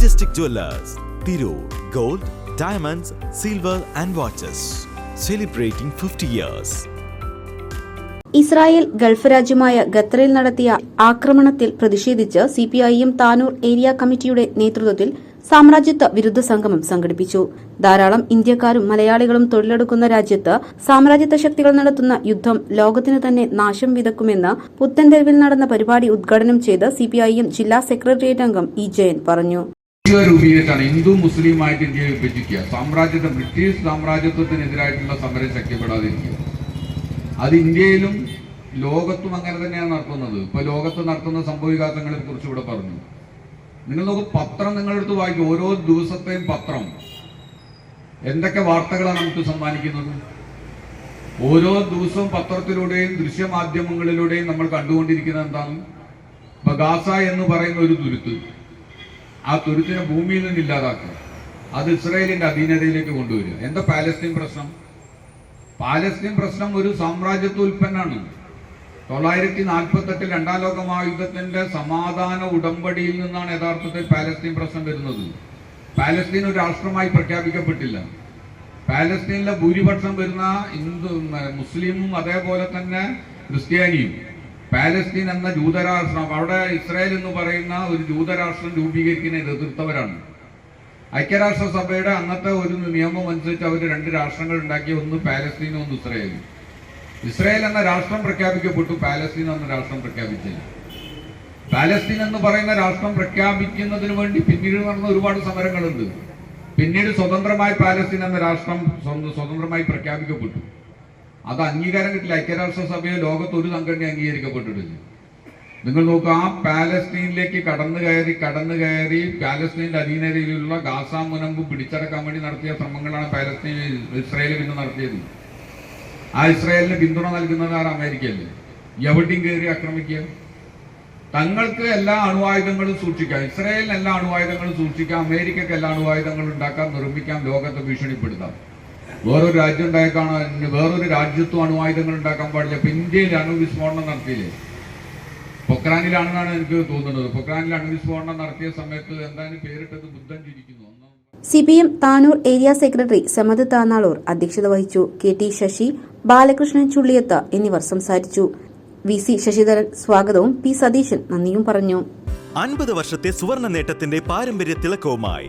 Majestic jewellers Tirur gold diamonds silver and watches celebrating fifty years Israel Gulf രാജ്യമായ ഖത്തറിൽ നടത്തിയ ആക്രമണത്തിൽ പ്രതിഷേധിച്ച് സിപിഐഎം താനൂർ ഏരിയ കമ്മിറ്റിയുടെ നേതൃത്വത്തിൽ സാമ്രാജ്യത്വ വിരുദ്ധ സംഗമം സംഘടിപ്പിച്ചു. ധാരാളം ഇന്ത്യക്കാരും മലയാളികളും തൊഴിലെടുക്കുന്ന രാജ്യത്ത് സാമ്രാജ്യത്വ ശക്തികൾ നടത്തുന്ന യുദ്ധം ലോകത്തിന് തന്നെ നാശം വിതക്കുമെന്ന് പുത്തൻതെരുവിൽ നടന്ന പരിപാടി ഉദ്ഘാടനം ചെയ്ത് സിപിഐഎം ജില്ലാ സെക്രട്ടേറിയറ്റ് അംഗം ഇ ജയൻ പറഞ്ഞു. ഇന്ത്യ രൂപീകരിച്ചാണ് ഹിന്ദു മുസ്ലിമായിട്ട് ഇന്ത്യയെ വിഭജിക്കുക. സാമ്രാജ്യത്തെ ബ്രിട്ടീഷ് സാമ്രാജ്യത്വത്തിനെതിരായിട്ടുള്ള സമരം ശക്തിപ്പെടാതിരിക്കുക. അത് ഇന്ത്യയിലും ലോകത്തും അങ്ങനെ തന്നെയാണ് നടത്തുന്നത്. ഇപ്പൊ ലോകത്ത് നടത്തുന്ന സംഭവവികാസങ്ങളെ കുറിച്ച് ഇവിടെ പറഞ്ഞു. നിങ്ങൾ നോക്ക് പത്രം നിങ്ങളുടെ അടുത്ത് വായിക്കും. ഓരോ ദിവസത്തെയും പത്രം. എന്തൊക്കെ വാർത്തകളാണ് നമുക്ക് സമ്മാനിക്കുന്നത്? ഓരോ ദിവസവും പത്രത്തിലൂടെയും ദൃശ്യമാധ്യമങ്ങളിലൂടെയും നമ്മൾ കണ്ടുകൊണ്ടിരിക്കുന്നത് എന്താണ്? ഇപ്പൊ ഗാസ എന്ന് പറയുന്ന ഒരു തുരുത്ത്. ആ തുരുത്തിനെ ഭൂമിയിൽ നിന്ന് ഇല്ലാതാക്കുക. അത് ഇസ്രയേലിന്റെ അധീനതയിലേക്ക് കൊണ്ടുവരിക. എന്താ പാലസ്തീൻ പ്രശ്നം? പാലസ്തീൻ പ്രശ്നം ഒരു സാമ്രാജ്യത്വ ഉൽപ്പന്നമാണ് തൊള്ളായിരത്തി നാൽപ്പത്തെട്ടിൽ രണ്ടാം ലോക മഹായുദ്ധത്തിന്റെ സമാധാന ഉടമ്പടിയിൽ നിന്നാണ് യഥാർത്ഥത്തിൽ പാലസ്തീൻ പ്രശ്നം വരുന്നത്. പാലസ്തീൻ ഒരു രാഷ്ട്രമായി പ്രഖ്യാപിക്കപ്പെട്ടില്ല. പാലസ്തീനിലെ ഭൂരിപക്ഷം വരുന്ന ഹിന്ദു മുസ്ലിമും അതേപോലെ തന്നെ ക്രിസ്ത്യാനിയും. പാലസ്തീൻ എന്ന ജൂതരാഷ്ട്രം അവിടെ ഇസ്രായേൽ എന്ന് പറയുന്ന ഒരു ജൂതരാഷ്ട്രം രൂപീകരിക്കുന്നതിന് എതിർത്തവരാണ്. ഐക്യരാഷ്ട്രസഭയുടെ അന്നത്തെ ഒരു നിയമം അനുസരിച്ച് അവർ രണ്ട് രാഷ്ട്രങ്ങൾ ഉണ്ടാക്കി ഒന്ന് പാലസ്തീനും ഒന്ന് ഇസ്രായേലും. ഇസ്രായേൽ എന്ന രാഷ്ട്രം പ്രഖ്യാപിക്കപ്പെട്ടു പാലസ്തീൻ എന്ന രാഷ്ട്രം പ്രഖ്യാപിച്ചില്ല. പാലസ്തീൻ എന്ന് പറയുന്ന രാഷ്ട്രം പ്രഖ്യാപിക്കുന്നതിന് വേണ്ടി പിന്നീട് നടന്ന ഒരുപാട് സമരങ്ങളുണ്ട്. പിന്നീട് സ്വതന്ത്രമായി പാലസ്തീൻ എന്ന രാഷ്ട്രം സ്വതന്ത്രമായി പ്രഖ്യാപിക്കപ്പെട്ടു. അത് അംഗീകാരം കിട്ടില്ല. ഐക്യരാഷ്ട്രസഭയെ ലോകത്ത് ഒരു സംഘടന അംഗീകരിക്കപ്പെട്ടിട്ടില്ല. നിങ്ങൾ നോക്കുക ആ പാലസ്തീനിലേക്ക് കടന്നു കയറി കടന്നു കയറി പാലസ്തീനിന്റെ അധീനതയിലുള്ള ഗാസ മുനമ്പ് പിടിച്ചടക്കാൻ വേണ്ടി നടത്തിയ ശ്രമങ്ങളാണ് പാലസ്തീൻ ഇസ്രായേലിൽ പിന്നെ നടത്തിയത്. ആ ഇസ്രായേലിന് പിന്തുണ നൽകുന്നത് ആർ അമേരിക്കയല്ലേ. എവിടെയും കയറി ആക്രമിക്കുക. തങ്ങൾക്ക് എല്ലാ അണുവായുധങ്ങളും സൂക്ഷിക്കാം. ഇസ്രായേലിന് എല്ലാ അണുവായുധങ്ങളും സൂക്ഷിക്കാം. അമേരിക്കക്ക് എല്ലാ അണുവായുധങ്ങളും ഉണ്ടാക്കാം. നിർമ്മിക്കാം. ലോകത്തെ ഭീഷണിപ്പെടുത്താം. വേറൊരു രാജ്യം ഉണ്ടായേക്കാണ് വേറൊരു രാജ്യത്തും അണുവായുധങ്ങൾ ഉണ്ടാക്കാൻ പാടില്ല. ഇപ്പൊ ഇന്ത്യയിൽ അണുവിസ്ഫോടനം നടത്തിയില്ലേ? പൊക്രാനിലാണെന്നാണ് എനിക്ക് തോന്നുന്നത്. പൊക്രാനിൽ അണുവിസ്ഫോടനം നടത്തിയ സമയത്ത് എന്താണ് പേരിട്ടത്? ബുദ്ധൻ ചിരിക്കുന്നു. P M Tanur area secretary Samad Thanalur അധ്യക്ഷത വഹിച്ചു. കെ ടി ശശി ബാലകൃഷ്ണൻ ചുള്ളിയത്ത് എന്നിവർ സംസാരിച്ചു. വി സി ശശിധരൻ സ്വാഗതവും പി സതീശൻ നന്ദിയും പറഞ്ഞു. അൻപത് വർഷത്തെ സുവർണ നേട്ടത്തിന്റെ പാരമ്പര്യ തിളക്കവുമായി